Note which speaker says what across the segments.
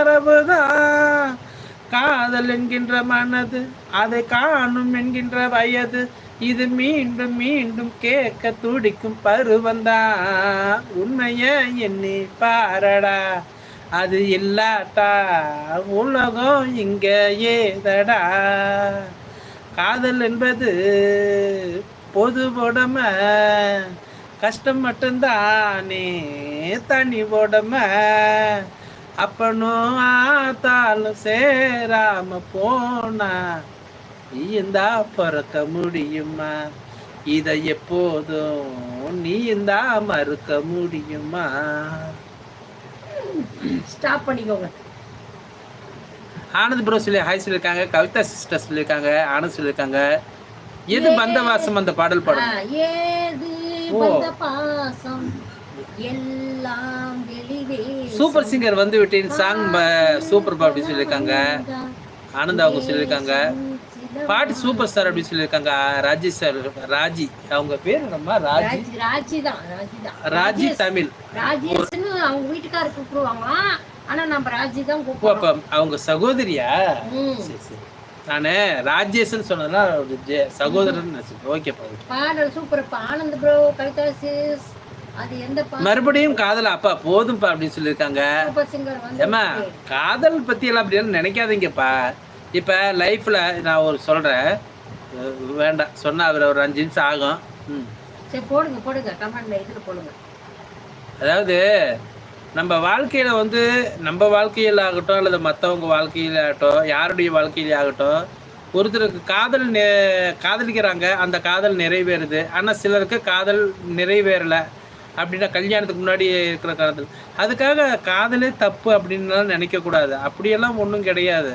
Speaker 1: மரபுதான் காதல் என்கின்ற மனது அதை காணும் என்கின்ற வயது இது மீண்டும் மீண்டும் கேட்க துடிக்கும் பருவந்தான் உண்மைய எண்ணி பாரடா அது இல்லாட்டா. உலகம் இங்க ஏதடா. காதல் என்பது பொது உடம கஷ்டம் மட்டும்தானே தனி உடம. அப்பனும் ஆத்தாலும் சேராம போனா. நீந்தா பிறக்க முடியுமா? இதை எப்போதும் நீந்தா மறுக்க முடியுமா?
Speaker 2: ஸ்டாப் பண்ணிக்கோங்க.
Speaker 1: ஆனந்த் ப்ரோ சொல்லி ஹாய் சொல்லியிருக்காங்க கவிதா சிஸ்டர் சொல்லியிருக்காங்க ஆனந்த் சொல்லியிருக்காங்க எது பந்தவாசம் அந்த பாடல்
Speaker 2: ஆ,
Speaker 1: பாடும்
Speaker 2: ஏது
Speaker 1: ஓ. சூப்பர் சிங்கர் வந்து விட்டேன் சாங் சூப்பர் பா அப்படின்னு சொல்லியிருக்காங்க. ஆனந்த் அவங்க சொல்லியிருக்காங்க. பாட்டு சூப்பர் ஸ்டார் அப்படின்னு சொல்லியிருக்காங்க. ராஜி சார் ராஜி. அவங்க பேர் என்னம்மா? ராஜி.
Speaker 2: ராஜி தான் ராஜி
Speaker 1: தமிழ்.
Speaker 2: ராஜேஷ்னு அவங்க வீட்டுக்காரர் கூப்பிடுவாங்களாம் ஆனா நம்ம ராஜி தான் கூப்பிடுவோம்
Speaker 1: அவங்க சகோதரியா. சரி சரி. நானு ராஜேஷ்னு சொன்னதுனா ஒரு ஜெ- சகோதரன் ஓகே
Speaker 2: பாடல் super Anand bro Kavitha sis
Speaker 1: மறுபடியும் காதல் அப்பா போதும்பா அப்படின்னு சொல்லியிருக்காங்க. ஏம்மா காதல் பத்தி எல்லாம் அப்படியெல்லாம் நினைக்காதீங்கப்பா. இப்ப லைஃப்ல நான் ஒரு சொல்றேன். அஹ் வேண்டாம். சொன்னா அவர் ஒரு அஞ்சு நிமிஷம் ஆகும். ம்.
Speaker 2: சரி போடுங்க போடுங்க. கமெண்ட்ல இதுல போடுங்க.
Speaker 1: அதாவது நம்ம வாழ்க்கையில வந்து நம்ம வாழ்க்கையில் ஆகட்டும் அல்லது மற்றவங்க வாழ்க்கையில ஆகட்டும் யாருடைய வாழ்க்கையில ஆகட்டும் ஒருத்தருக்கு காதல் நெ- காதலிக்கிறாங்க அந்த காதல் நிறைவேறுது. ஆனால் சிலருக்கு காதல் நிறைவேறல. அப்படின்னா கல்யாணத்துக்கு முன்னாடி இருக்கிற காலத்தில். அதுக்காக காதலே தப்பு அப்படின்லாம் நினைக்கக்கூடாது. அப்படியெல்லாம் ஒன்றும் கிடையாது.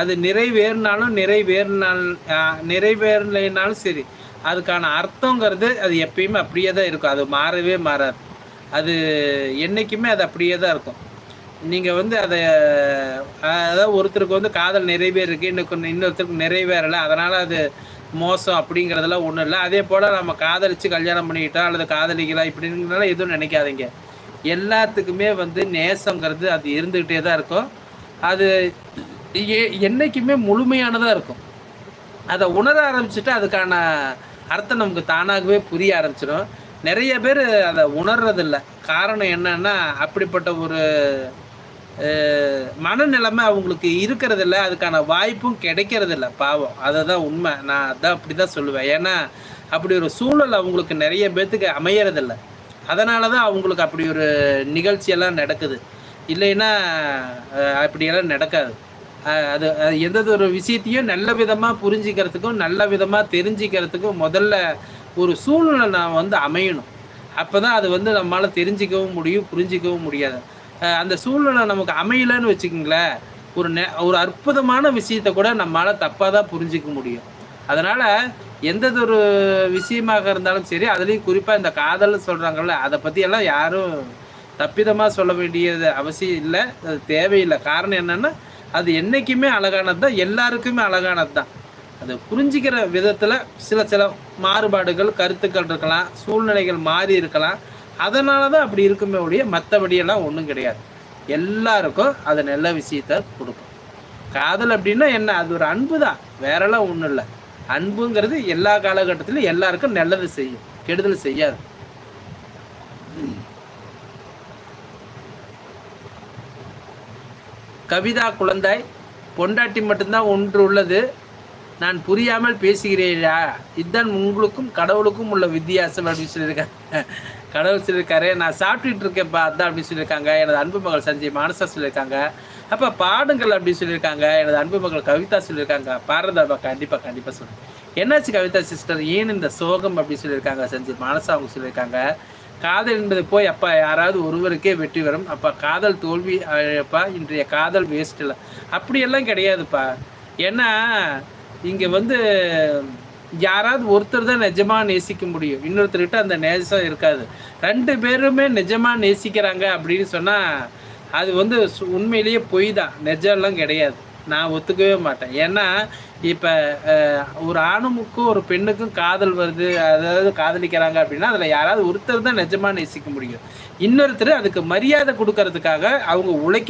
Speaker 1: அது நிறைவேறினாலும் நிறைவேறினால் அஹ் நிறைவேறலைனாலும் சரி அதுக்கான அர்த்தங்கிறது அது எப்பயுமே அப்படியே தான் இருக்கும். அது மாறவே மாறாது. அது என்றைக்குமே அது அப்படியே தான் இருக்கும். நீங்கள் வந்து அதை அதாவது ஒருத்தருக்கு வந்து காதல் நிறைவேறிருக்கு இன்னும் இன்னொருத்தருக்கு நிறைவேறலை அதனால் அது மோசம் அப்படிங்கிறதெல்லாம் ஒன்றும் இல்லை. அதே போல் நம்ம காதலிச்சு கல்யாணம் பண்ணிக்கிட்டோம் அல்லது காதலிக்கலாம் இப்படிங்கிறனால எதுவும் நினைக்காதீங்க. எல்லாத்துக்குமே வந்து நேசங்கிறது அது இருந்துக்கிட்டே தான் இருக்கும். அது எ- முழுமையானதாக இருக்கும். அதை உணர ஆரம்பிச்சுட்டு அதுக்கான அர்த்தம் நமக்கு தானாகவே புரிய ஆரம்பிச்சிடும் நிறைய பேர் அதை உணர்றதில்ல. காரணம் என்னன்னா அப்படிப்பட்ட ஒரு மனநிலைமை அவங்களுக்கு இருக்கிறதில்ல அதுக்கான வாய்ப்பும் கிடைக்கிறதில்ல பாவம். அதை தான் உண்மை. நான் அதான் அப்படி தான் சொல்லுவேன். ஏன்னா அப்படி ஒரு சூழல் அவங்களுக்கு நிறைய பேர்த்துக்கு அமையறதில்ல. அதனால தான் அவங்களுக்கு அப்படி ஒரு நிகழ்ச்சியெல்லாம் நடக்குது. இல்லைன்னா அப்படியெல்லாம் நடக்காது. அது எந்த ஒரு விஷயத்தையும் நல்ல விதமாக புரிஞ்சிக்கிறதுக்கும் நல்ல விதமாக தெரிஞ்சிக்கிறதுக்கும் முதல்ல ஒரு சூழ்நிலை நான் வந்து அமையணும். அப்போ தான் அது வந்து நம்மளால் தெரிஞ்சிக்கவும் முடியும் புரிஞ்சிக்கவும் முடியாது. அந்த சூழ்நிலை நமக்கு அமையலன்னு வச்சுக்கோங்களேன். ஒரு நெ ஒரு அற்புதமான விஷயத்தை கூட நம்மளால் தப்பாக தான் புரிஞ்சிக்க முடியும். அதனால் எந்த ஒரு விஷயமாக இருந்தாலும் சரி அதுலேயும் குறிப்பாக இந்த காதல்னு சொல்கிறாங்கல்ல அதை பற்றியெல்லாம் யாரும் தப்பிதமாக சொல்ல வேண்டியது அவசியம் இல்லை அது தேவையில்லை. காரணம் என்னென்னா அது என்றைக்குமே அழகானது தான் எல்லாருக்குமே அழகானது தான். அது புரிஞ்சிக்கிற விதத்தில் சில சில மாறுபாடுகள் கருத்துக்கள் இருக்கலாம் சூழ்நிலைகள் மாறி இருக்கலாம். அதனால தான் அப்படி இருக்குமே ஒழிய மற்றபடியெல்லாம் ஒன்றும் கிடையாது. எல்லாருக்கும் அது நல்ல விஷயத்த கொடுக்கும். காதல் அப்படின்னா என்ன? அது ஒரு அன்பு தான் வேறெல்லாம் ஒன்றும் இல்லை. அன்புங்கிறது எல்லா காலகட்டத்திலும் எல்லாருக்கும் நல்லது செய்யும். கெடுதல் செய்யாது. கவிதா குழந்தாய் பொண்டாட்டி மட்டும்தான் ஒன்று உள்ளது. நான் புரியாமல் பேசுகிறேயா இதுதான் உங்களுக்கும் கடவுளுக்கும் உள்ள வித்தியாசம் அப்படின்னு சொல்லியிருக்காங்க. கடவுள் சொல்லியிருக்காரு. நான் சாப்பிட்டுட்டு இருக்கேன்ப்பா அதான் அப்படின்னு சொல்லியிருக்காங்க. எனது அன்பு மகள் சஞ்சய் மானசா சொல்லியிருக்காங்க. அப்போ பாடுங்கள் அப்படின்னு சொல்லியிருக்காங்க. எனது அன்பு மகள் கவிதா சொல்லியிருக்காங்க. பாரதாப்பா கண்டிப்பாக கண்டிப்பாக சொல்லுங்கள் என்னாச்சு கவிதா சிஸ்டர் ஏன் இந்த சோகம் அப்படின்னு சொல்லியிருக்காங்க சஞ்சய் மானசா அவங்க சொல்லியிருக்காங்க. காதல் என்பது போய் அப்பா யாராவது ஒருவருக்கே வெற்றி வரும். அப்பா காதல் தோல்வி அப்பா இன்றைய காதல் வேஸ்ட் இல்லை அப்படியெல்லாம் கிடையாதுப்பா. ஏன்னா இங்கே வந்து யாராவது ஒருத்தர் தான் நிஜமாக நேசிக்க முடியும். இன்னொருத்தர்கிட்ட அந்த நேசம் இருக்காது. ரெண்டு பேருமே நிஜமாக நேசிக்கிறாங்க அப்படின்னு சொன்னால் அது வந்து சு- உண்மையிலேயே பொய் தான் நிஜம்லாம் கிடையாது. நான் ஒத்துக்கவே மாட்டேன். ஏன்னா இப்போ ஒரு ஆணுமுக்கும் ஒரு பெண்ணுக்கும் காதல் வருது. அதாவது காதலிக்கிறாங்க அப்படின்னா அதில் யாராவது ஒருத்தர் தான் நிஜமாக நேசிக்க முடியும். இன்னொருத்தர் அதுக்கு மரியாதை கொடுக்கறதுக்காக அவங்க உழைக்க